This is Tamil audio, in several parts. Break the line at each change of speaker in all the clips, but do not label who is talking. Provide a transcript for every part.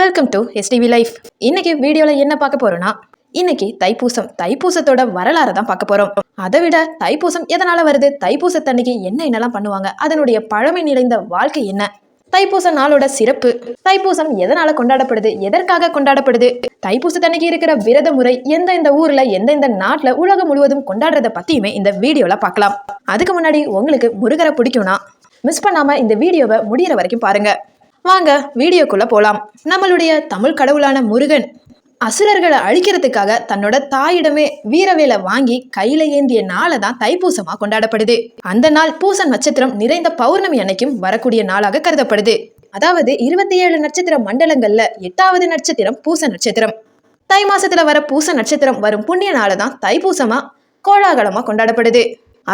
வெல்கம் டு எஸ்டிவி லைஃப் இன்னைக்கு வீடியோல என்ன பார்க்க போறோம்னா இன்னைக்கு தைப்பூசம் தைப்பூசத்தோட வரலாறை தான் பார்க்க போறோம். அதை விட தைப்பூசம் எதனால வருது தைப்பூசத்தன்னைக்கு என்ன என்னெல்லாம் பண்ணுவாங்க அதனுடைய பழமை நிறைந்த வாழ்க்கை என்ன தைப்பூச நாளோட சிறப்பு தைப்பூசம் எதனால கொண்டாடப்படுது எதற்காக கொண்டாடப்படுது தைப்பூசத்தன்னைக்கு இருக்கிற விரத முறை எந்தெந்த ஊர்ல எந்தெந்த நாட்டுல உலகம் முழுவதும் கொண்டாடுறத பத்தியுமே இந்த வீடியோல பார்க்கலாம். அதுக்கு முன்னாடி உங்களுக்கு முருகரை பிடிக்கும்னா மிஸ் பண்ணாம இந்த வீடியோவை முடியிற வரைக்கும் பாருங்க. வாங்க வீடியோக்குள்ள போலாம். நம்மளுடைய தமிழ் கடவுளான முருகன் அசுரர்களை அழிக்கிறதுக்காக தன்னோட தாயிடமே வீரவேலை வாங்கி கையில ஏந்திய நாளை தான் தைப்பூசமா கொண்டாடப்படுது. அந்த நாள் பூச நட்சத்திரம் நிறைந்த பௌர்ணமி அன்னைக்கும் வரக்கூடிய நாளாக கருதப்படுது. அதாவது இருபத்தி ஏழு நட்சத்திர மண்டலங்கள்ல எட்டாவது நட்சத்திரம் பூச நட்சத்திரம். தை மாசத்துல வர பூச நட்சத்திரம் வரும் புண்ணிய நாளை தான் தைப்பூசமா கோலாகலமா கொண்டாடப்படுது.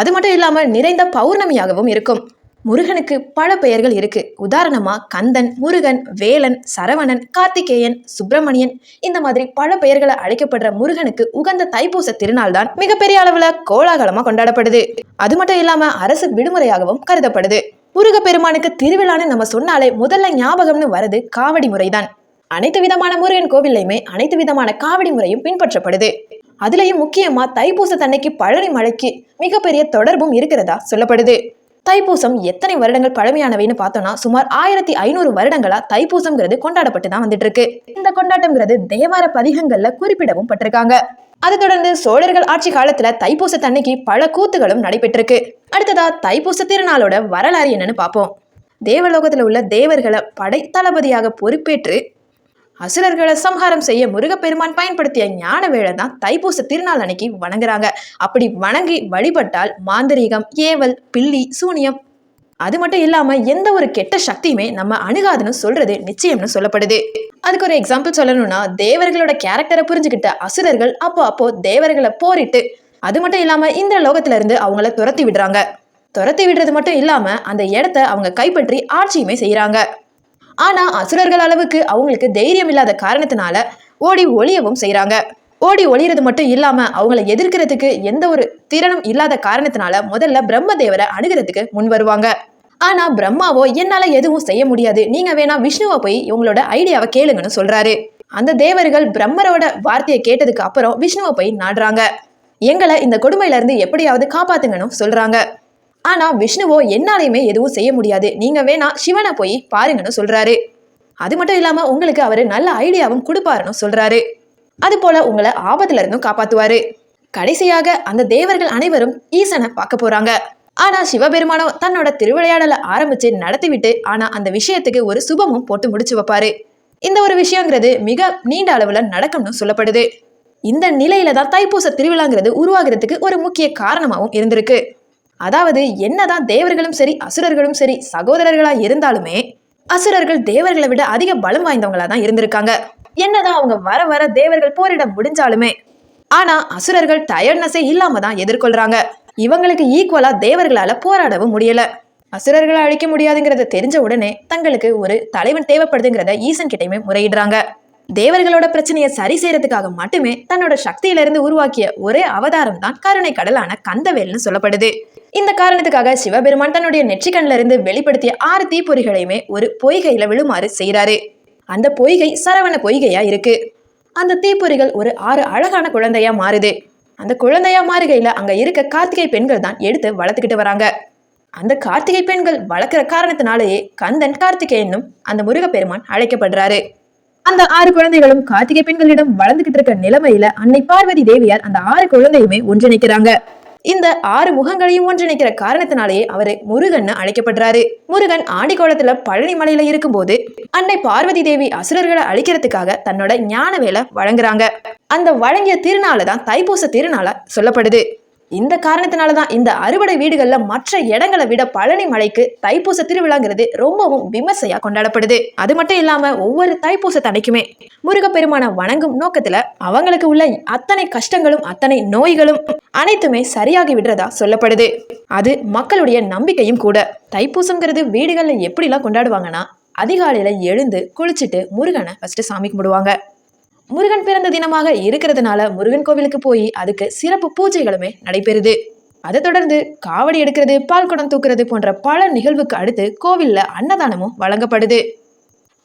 அது மட்டும் இல்லாம நிறைந்த பௌர்ணமியாகவும் இருக்கும். முருகனுக்கு பல பெயர்கள் இருக்கு. உதாரணமா கந்தன் முருகன் வேலன் சரவணன் கார்த்திகேயன் சுப்பிரமணியன். இந்த மாதிரி பல பெயர்களை அழைக்கப்படுற முருகனுக்கு உகந்த தைப்பூச திருநாள் தான் மிகப்பெரிய அளவுல கோலாகலமா கொண்டாடப்படுது. அது மட்டும் இல்லாம அரசு விடுமுறையாகவும் கருதப்படுது. முருகப்பெருமானுக்கு திருவிழான்னு நம்ம சொன்னாலே முதல்ல ஞாபகம்னு வரது காவடி முறைதான் அனைத்து விதமான முருகன் கோவில்லையுமே அனைத்து விதமான காவடி முறையும் பின்பற்றப்படுது. அதுலயும் முக்கியமா தைப்பூச தன்னைக்கு பழனி மலைக்கு மிகப்பெரிய தொடர்பும் இருக்கிறதா சொல்லப்படுது. தைப்பூசம் எத்தனை வருடங்கள் பழமையானவைன்னு பார்த்தோம்னா சுமார் ஆயிரத்தி ஐநூறு வருடங்களா தைப்பூசம்ங்கிறது கொண்டாடப்பட்டு தான் வந்துட்டு இருக்கு இந்த கொண்டாட்டம்ங்கிறது தேவார பதிகங்கள்ல குறிப்பிடவும் பட்டிருக்காங்க. அதை தொடர்ந்து சோழர்கள் ஆட்சி காலத்துல தைப்பூச தன்னைக்கு பல கூத்துகளும் நடைபெற்றிருக்கு. அடுத்ததா தைப்பூச திருநாளோட வரலாறு என்னன்னு பார்ப்போம். தேவலோகத்துல உள்ள தேவர்களை படைத்தளபதியாக பொறுப்பேற்று அசுரர்களை சம்ஹாரம் செய்ய முருகப்பெருமான் பயன்படுத்திய ஞான வேளை தான் தைப்பூச திருநாள் அன்னைக்கு வணங்குறாங்க. அப்படி வணங்கி வழிபட்டால் மாந்திரீகம் ஏவல் பில்லி சூனியம் அது மட்டும் இல்லாம எந்த ஒரு கெட்ட சக்தியுமே நம்ம அணுகாதுன்னு சொல்றது நிச்சயம்னு சொல்லப்படுது. அதுக்கு ஒரு எக்ஸாம்பிள் சொல்லணும்னா தேவர்களோட கேரக்டரை புரிஞ்சுக்கிட்ட அசுரர்கள் அப்போ அப்போ தேவர்களை போரிட்டு அது மட்டும் இல்லாம இந்த லோகத்துல இருந்து அவங்கள துரத்தி விடுறாங்க. துரத்தி விடுறது மட்டும் இல்லாம அந்த இடத்த அவங்க கைப்பற்றி ஆட்சியுமே செய்யறாங்க ஆனால் அசுரர்கள் அளவுக்கு அவங்களுக்கு தைரியம் இல்லாத காரணத்தினால ஓடி ஒளியவும் செய்கிறாங்க ஓடி ஒளியறது மட்டும் இல்லாமல் அவங்களை எதிர்க்கிறதுக்கு எந்த ஒரு திறனும் இல்லாத காரணத்தினால முதல்ல பிரம்மதேவரை அணுகிறதுக்கு முன் வருவாங்க. ஆனால் பிரம்மாவோ என்னால் எதுவும் செய்ய முடியாது. நீங்கள் வேணா விஷ்ணுவை போய் இவங்களோட ஐடியாவை கேளுங்கன்னு சொல்கிறாரு அந்த தேவர்கள் பிரம்மரோட வார்த்தையை கேட்டதுக்கு அப்புறம் விஷ்ணுவை போய் நாடுறாங்க. எங்களை இந்த கொடுமையிலேருந்து எப்படியாவது காப்பாத்துங்கன்னு சொல்கிறாங்க ஆனால் விஷ்ணுவோ என்னாலையுமே எதுவும் செய்ய முடியாது. நீங்கள் வேணா சிவனை போய் பாருங்கன்னு சொல்கிறாரு அது மட்டும் இல்லாமல் உங்களுக்கு அவர் நல்ல ஐடியாவும் கொடுப்பாருன்னு சொல்கிறாரு அது போல உங்களை ஆபத்துல இருந்தும் கடைசியாக அந்த தேவர்கள் அனைவரும் ஈசனை பார்க்க போகிறாங்க ஆனால் சிவபெருமானோ தன்னோட திருவிளையாடலை ஆரம்பித்து நடத்திவிட்டு ஆனால் அந்த விஷயத்துக்கு ஒரு சுபமும் போட்டு முடிச்சு வைப்பாரு. இந்த ஒரு விஷயங்கிறது மிக நீண்ட அளவில் நடக்கும்னு சொல்லப்படுது. இந்த நிலையில தான் தைப்பூச திருவிழாங்கிறது உருவாகிறதுக்கு ஒரு முக்கிய காரணமாகவும் இருந்திருக்கு. அதாவது என்னதான் தேவர்களும் சரி அசுரர்களும் சரி சகோதரர்களா இருந்தாலுமே அசுரர்கள் தேவர்களை விட அதிக பலம் வாய்ந்தவங்களா தான் இருந்திருக்காங்க. என்னதான் அவங்க வர வர தேவர்கள் போரிட முடிஞ்சாலுமே ஆனா அசுரர்கள் டயர்ட்னஸே இல்லாம தான் எதிர்கொள்றாங்க. இவங்களுக்கு ஈக்குவலா தேவர்களால போராடவும் முடியல. அசுரர்களை அழிக்க முடியாதுங்கிறத தெரிஞ்ச உடனே தங்களுக்கு ஒரு தலைவன் தேவைப்படுதுங்கிறத ஈசன் கிட்டையுமே முறையிடுறாங்க. தேவர்களோட பிரச்சனையை சரி செய்யறதுக்காக மட்டுமே தன்னோட சக்தியிலிருந்து உருவாக்கிய ஒரே அவதாரம் தான் கருணை கடலான கந்தவேல்னு சொல்லப்படுது. இந்த காரணத்துக்காக சிவபெருமான் தன்னுடைய நெற்றிக்கண்ல இருந்து வெளிப்படுத்திய ஆறு தீப்பொறிகளையுமே ஒரு பொய்கையில விழுமாறு செய்கிறாரு அந்த பொய்கை சரவண பொய்கையா இருக்கு. அந்த தீப்பொறிகள் ஒரு ஆறு அழகான குழந்தையா மாறுது. அந்த குழந்தையா மாறுகையில அங்க இருக்க கார்த்திகை பெண்கள் தான் எடுத்து வளர்த்துக்கிட்டு வராங்க. அந்த கார்த்திகை பெண்கள் வளர்க்குற காரணத்தினாலேயே கந்தன் கார்த்திகேயனும் அந்த முருகப்பெருமான் அழைக்கப்படுறாரு. அந்த ஆறு குழந்தைகளும் கார்த்திகை பெண்களிடம் வளர்ந்துகிட்டு இருக்க நிலைமையில அன்னை பார்வதி தேவியார் அந்த ஆறு குழந்தையுமே ஒன்றிணைக்கிறாங்க. இந்த ஆறு முகங்களையும் ஒன்றிணைக்கிற காரணத்தினாலேயே அவரு முருகன்னு அழைக்கப்படுறாரு. முருகன் ஆண்டிக்கோளத்துல பழனி மலையில இருக்கும்போது அன்னை பார்வதி தேவி அசுரர்களை அழிக்கிறதுக்காக தன்னோட ஞான வேலை வழங்குறாங்க. அந்த வழங்கிய திருநாளை தான் தைப்பூச திருநாளா சொல்லப்படுது. இந்த காரணத்தினால தான் இந்த அறுவடை வீடுகளில் மற்ற இடங்களை விட பழனி மலைக்கு தைப்பூச திருவிழாங்கிறது ரொம்பவும் விமர்சையா கொண்டாடப்படுது. அது மட்டும் இல்லாம ஒவ்வொரு தைப்பூச தடைக்குமே முருகப்பெருமான வணங்கும் நோக்கத்துல அவங்களுக்கு உள்ள அத்தனை கஷ்டங்களும் அத்தனை நோய்களும் அனைத்துமே சரியாகி விடுறதா சொல்லப்படுது. அது மக்களுடைய நம்பிக்கையும் கூட. தைப்பூசங்கிறது வீடுகளில் எப்படிலாம் கொண்டாடுவாங்கன்னா அதிகாலையில் எழுந்து குளிச்சுட்டு முருகனை ஃபஸ்ட்டு சாமி கும்பிடுவாங்க. முருகன் பிறந்த தினமாக இருக்கிறதுனால முருகன் கோவிலுக்கு போய் அதுக்கு சிறப்பு பூஜைகளுமே நடைபெறுது. அதை தொடர்ந்து காவடி எடுக்கிறது பால் குடம் தூக்குறது போன்ற பல நிகழ்வுக்கு அடுத்து கோவிலில் அன்னதானமும் வழங்கப்படுது.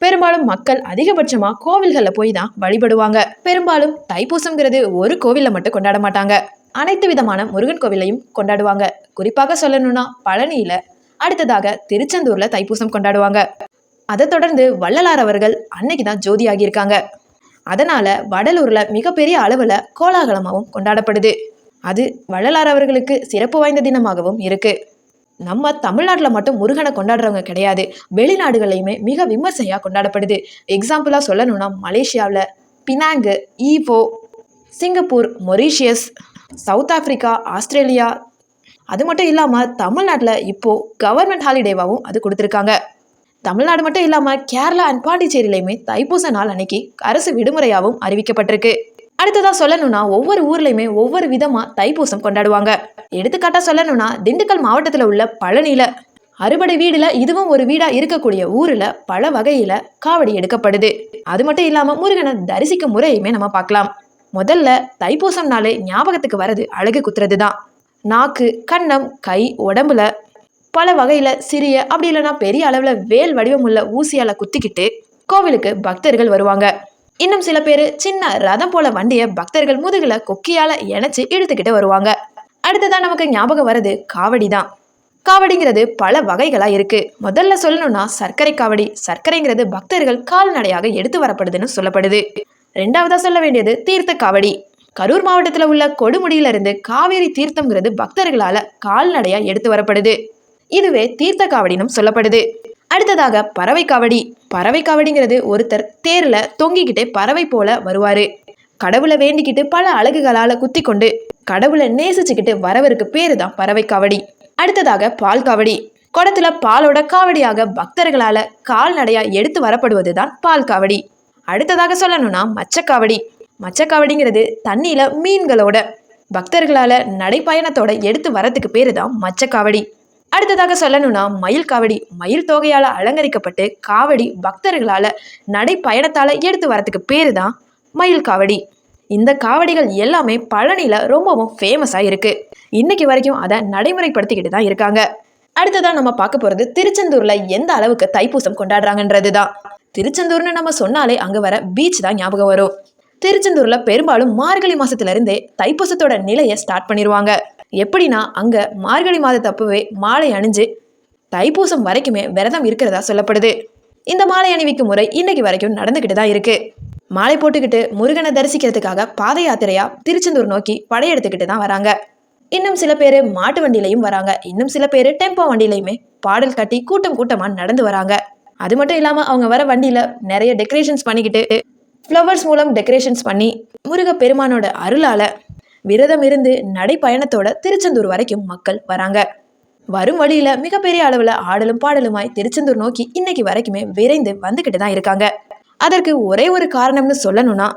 பெரும்பாலும் மக்கள் அதிகபட்சமா கோவில்களில் போய் தான் வழிபடுவாங்க. பெரும்பாலும் தைப்பூசம்ங்கிறது ஒரு கோவிலில் மட்டும் கொண்டாட மாட்டாங்க. அனைத்து விதமான முருகன் கோவிலையும் கொண்டாடுவாங்க. குறிப்பாக சொல்லணும்னா பழனியில அடுத்ததாக திருச்செந்தூர்ல தைப்பூசம் கொண்டாடுவாங்க. அதை தொடர்ந்து வள்ளலார் அவர்கள் அன்னைக்கு தான் ஜோதி ஆகியிருக்காங்க அதனால வடலூர்ல மிகப்பெரிய அளவுல கோலாகலமாகவும் கொண்டாடப்படுது. அது வள்ளலார் அவர்களுக்கு சிறப்பு வாய்ந்த தினமாகவும் இருக்கு. நம்ம தமிழ்நாட்டில் மட்டும் முருகனை கொண்டாடுறவங்க கிடையாது. வெளிநாடுகள்லையுமே மிக விமர்சையாக கொண்டாடப்படுது. எக்ஸாம்பிளாக சொல்லணும்னா மலேசியாவில் Penang ஈவோ Singapore Mauritius South Africa Australia. அது மட்டும் இல்லாமல் தமிழ்நாட்டில் இப்போது கவர்மெண்ட் ஹாலிடேவாகவும் அது கொடுத்துருக்காங்க. தமிழ்நாடு மட்டும் இல்லாமல் கேரளா அண்ட் பாண்டிச்சேரியிலையுமே தைப்பூச நாள் அன்னைக்கு அரசு விடுமுறையாகவும் அறிவிக்கப்பட்டிருக்கு. அடுத்ததாக சொல்லணும்னா ஒவ்வொரு ஊர்லேயுமே ஒவ்வொரு விதமாக தைப்பூசம் கொண்டாடுவாங்க. எடுத்துக்காட்டாக சொல்லணும்னா திண்டுக்கல் மாவட்டத்தில் உள்ள பழனியில். அறுபடை வீடுல இதுவும் ஒரு வீடா இருக்கக்கூடிய ஊர்ல பல வகையில காவடி எடுக்கப்படுது. அது மட்டும் இல்லாம முருகனை தரிசிக்கும் முறையுமே நம்ம பார்க்கலாம். முதல்ல தைப்பூசம்னாலே ஞாபகத்துக்கு வர்றது அழகு குத்துறது தான் நாக்கு கண்ணம் கை உடம்புல பல வகையில் சிறிய அப்படி இல்லைன்னா பெரிய அளவில் வேல் வடிவம் உள்ள ஊசியால் குத்திக்கிட்டு கோவிலுக்கு பக்தர்கள் வருவாங்க. இன்னும் சில பேர் சின்ன ரதம் போல வண்டியை பக்தர்கள் முதுகில் கொக்கியால் இணைச்சி இழுத்துக்கிட்டு வருவாங்க. அடுத்ததான் நமக்கு ஞாபகம் வர்றது காவடி தான் காவடிங்கிறது பல வகைகளாக இருக்குது முதல்ல சொல்லணும்னா சர்க்கரை காவடி. சர்க்கரைங்கிறது பக்தர்கள் கால்நடையாக எடுத்து வரப்படுதுன்னு சொல்லப்படுது. ரெண்டாவதாக சொல்ல வேண்டியது தீர்த்த காவடி. கரூர் மாவட்டத்தில் உள்ள கொடுமுடியிலிருந்து காவேரி தீர்த்தம்ங்கிறது பக்தர்களால் கால்நடையாக எடுத்து வரப்படுது. இதுவே தீர்த்த காவடினும் சொல்லப்படுது. அடுத்ததாக பறவை காவடி. பறவை காவடிங்கிறது ஒருத்தர் தேர்ல தொங்கிக்கிட்டே பறவை போல வருவாரு. கடவுளை வேண்டிக்கிட்டு பல அழகுகளால குத்தி கொண்டு கடவுளை நேசிச்சுக்கிட்டு வரவருக்கு பேரு தான் பறவை காவடி. அடுத்ததாக பால் காவடி. குடத்துல பாலோட காவடியாக பக்தர்களால கால்நடையா எடுத்து வரப்படுவது தான் பால் காவடி. அடுத்ததாக சொல்லணும்னா மச்சக்காவடி மச்சக்காவடிங்கிறது தண்ணியில மீன்களோட பக்தர்களால நடைப்பயணத்தோட எடுத்து வரதுக்கு பேரு தான் மச்சக்காவடி அடுத்ததாக சொல்லணும்னா மயில் காவடி. மயில் தொகையால் அலங்கரிக்கப்பட்டு காவடி பக்தர்களால் நடைப்பயணத்தால் எடுத்து வரத்துக்கு பேரு தான் மயில் காவடி. இந்த காவடிகள் எல்லாமே பழனியில் ரொம்பவும் ஃபேமஸாக இருக்கு. இன்னைக்கு வரைக்கும் அதை நடைமுறைப்படுத்திக்கிட்டு தான் இருக்காங்க. அடுத்ததாக நம்ம பார்க்க போகிறது திருச்செந்தூரில் எந்த அளவுக்கு தைப்பூசம் கொண்டாடுறாங்கன்றது தான் திருச்செந்தூர்னு நம்ம சொன்னாலே அங்கே வர பீச் தான் ஞாபகம் வரும். திருச்செந்தூரில் பெரும்பாலும் மார்கழி மாதத்துலேருந்தே தைப்பூசத்தோட நிலையை ஸ்டார்ட் பண்ணிடுவாங்க எப்படின்னா அங்கே மார்கழி மாதத்தப்பவே மாலை அணிஞ்சு தைப்பூசம் வரைக்குமே விரதம் இருக்கிறதா சொல்லப்படுது. இந்த மாலை அணிவிக்கும் முறை இன்னைக்கு வரைக்கும் நடந்துக்கிட்டு தான் இருக்குது மாலை போட்டுக்கிட்டு முருகனை தரிசிக்கிறதுக்காக பாத யாத்திரையாக திருச்செந்தூர் நோக்கி படையெடுத்துக்கிட்டு தான் வராங்க. இன்னும் சில பேர் மாட்டு வண்டியிலையும் வராங்க. இன்னும் சில பேர் டெம்போ வண்டியிலையுமே பாடல் கட்டி கூட்டம் கூட்டமாக நடந்து வராங்க. அது மட்டும் இல்லாமல் அவங்க வர வண்டியில் நிறைய டெக்கரேஷன்ஸ் பண்ணிக்கிட்டு ஃப்ளவர்ஸ் மூலம் டெக்கரேஷன்ஸ் பண்ணி முருக பெருமானோட அருளால் விரதம் இருந்து நடைப்பயணத்தோட திருச்செந்தூர் வரைக்கும் மக்கள் வராங்க. வரும் வழியில மிகப்பெரிய அளவுல ஆடலும் பாடலுமாய் திருச்செந்தூர் நோக்கி இன்னைக்கு வரைக்குமே விரைந்து வந்துகிட்டு தான் இருக்காங்க. அதற்கு ஒரே ஒரு காரணம்னு சொல்லணும்னா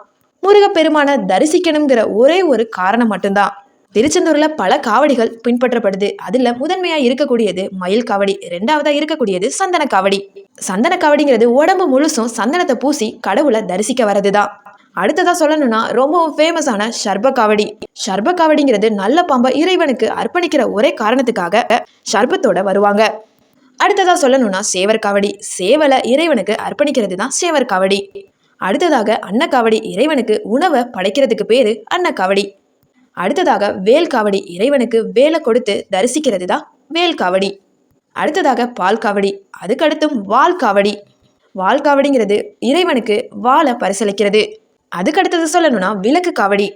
முருகப்பெருமான தரிசிக்கணுங்கிற ஒரே ஒரு காரணம் மட்டும்தான். திருச்செந்தூர்ல பல காவடிகள் பின்பற்றப்படுது. அதுல முதன்மையா இருக்கக்கூடியது மயில் காவடி ரெண்டாவதா இருக்கக்கூடியது சந்தன காவடி. சந்தன காவடிங்கிறது உடம்பு முழுசும் சந்தனத்தை பூசி கடவுளை தரிசிக்க வரதுதான் அடுத்ததாக சொல்லணும்னா ரொம்பவும் ஃபேமஸான ஷர்ப காவடி. ஷர்ப காவடிங்கிறது நல்ல பாம்பை இறைவனுக்கு அர்ப்பணிக்கிற ஒரே காரணத்துக்காக ஷர்பத்தோட வருவாங்க. அடுத்ததாக சொல்லணும்னா சேவர் காவடி. சேவலை இறைவனுக்கு அர்ப்பணிக்கிறது தான் சேவர் காவடி. அடுத்ததாக அன்னக்காவடி இறைவனுக்கு உணவை படைக்கிறதுக்கு பேரு அன்னக்காவடி அடுத்ததாக வேல் காவடி இறைவனுக்கு வேலை கொடுத்து தரிசிக்கிறது தான் வேல் காவடி. அடுத்ததாக பால் காவடி. அதுக்கடுத்தும் வால் காவடி. வால் காவடிங்கிறது இறைவனுக்கு வாழை பரிசளிக்கிறது. அதுக்கடுத்தது சொல்லணும்னா விளக்கு காவடி.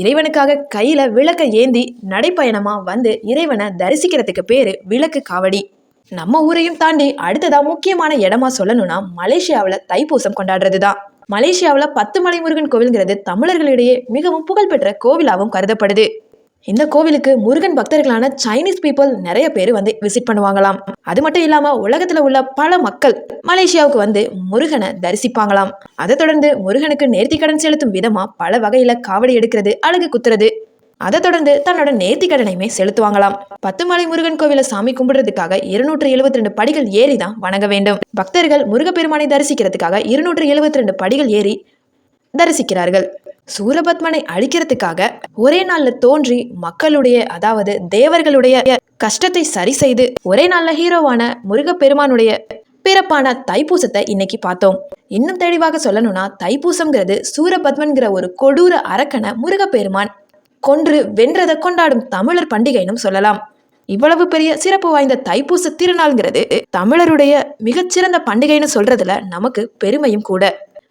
இறைவனுக்காக கையில விளக்க ஏந்தி நடைப்பயணமா வந்து இறைவனை தரிசிக்கிறதுக்கு பேரு விளக்கு காவடி. நம்ம ஊரையும் தாண்டி அடுத்ததா முக்கியமான இடமா சொல்லணும்னா மலேசியாவில் தைப்பூசம் கொண்டாடுறது தான் மலேசியாவில் பத்து மலை முருகன் கோவில்ங்கிறது தமிழர்களிடையே மிகவும் புகழ்பெற்ற கோவிலாகவும் கருதப்படுது. இந்த கோவிலுக்கு முருகன் பக்தர்களான சைனீஸ் பீப்புள் நிறைய பேர் வந்து விசிட் பண்ணுவாங்களாம். அது மட்டும் இல்லாம உலகத்துல உள்ள பல மக்கள் மலேசியாவுக்கு வந்து முருகனை தரிசிப்பாங்களாம். அதை தொடர்ந்து முருகனுக்கு நேர்த்திக்கடன் செலுத்தும் விதமா பல வகையில காவடி எடுக்கிறது அழகு குத்துறது. அதை தொடர்ந்து தன்னோட நேர்த்தி கடனையுமே செலுத்துவாங்களாம். பத்துமலை முருகன் கோவிலை சாமி கும்பிடுறதுக்காக இருநூற்று எழுபத்தி ரெண்டு படிகள் ஏறி தான் வணங்க வேண்டும். பக்தர்கள் முருகப்பெருமானை தரிசிக்கிறதுக்காக இருநூற்று எழுபத்தி ரெண்டு படிகள் ஏறி தரிசிக்கிறார்கள். சூரபத்மனை அழிக்கிறதுக்காக ஒரே நாள்ல தோன்றி மக்களுடைய அதாவது தேவர்களுடைய கஷ்டத்தை சரி செய்து ஒரே நாள்ல ஹீரோவான முருகப்பெருமானுடைய பிறப்பான தைப்பூசத்தை இன்னைக்கு பார்த்தோம். இன்னும் தெளிவாக சொல்லணும்னா தைப்பூசம்ங்கிறது சூரபத்மன்கிற ஒரு கொடூர அரக்கனை முருகப்பெருமான் கொன்று வென்றதை கொண்டாடும் தமிழர் பண்டிகைன்னு சொல்லலாம். இவ்வளவு பெரிய சிறப்பு வாய்ந்த தைப்பூச திருநாள்ங்கிறது தமிழருடைய மிகச்சிறந்த பண்டிகைன்னு சொல்றதுல நமக்கு பெருமையும் கூட.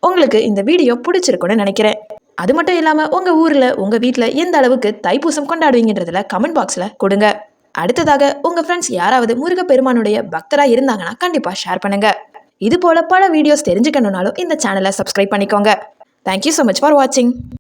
உங்களுக்கு இந்த வீடியோ பிடிச்சிருக்குன்னு நினைக்கிறேன். அது மட்டும் இல்லாமல் உங்கள் ஊரில் உங்கள் வீட்டில் எந்த அளவுக்கு தைப்பூசம் கொண்டாடுவீங்கன்றதில் கமெண்ட் பாக்ஸில் கொடுங்க. அடுத்ததாக உங்கள் ஃப்ரெண்ட்ஸ் யாராவது முருகப்பெருமானுடைய பக்தராக இருந்தாங்கன்னா கண்டிப்பாக ஷேர் பண்ணுங்க. இது போல பல வீடியோஸ் தெரிஞ்சுக்கணுன்னாலும் இந்த சேனலை சப்ஸ்கிரைப் பண்ணிக்கோங்க. தேங்க்யூ ஸோ மச் ஃபார் வாட்சிங்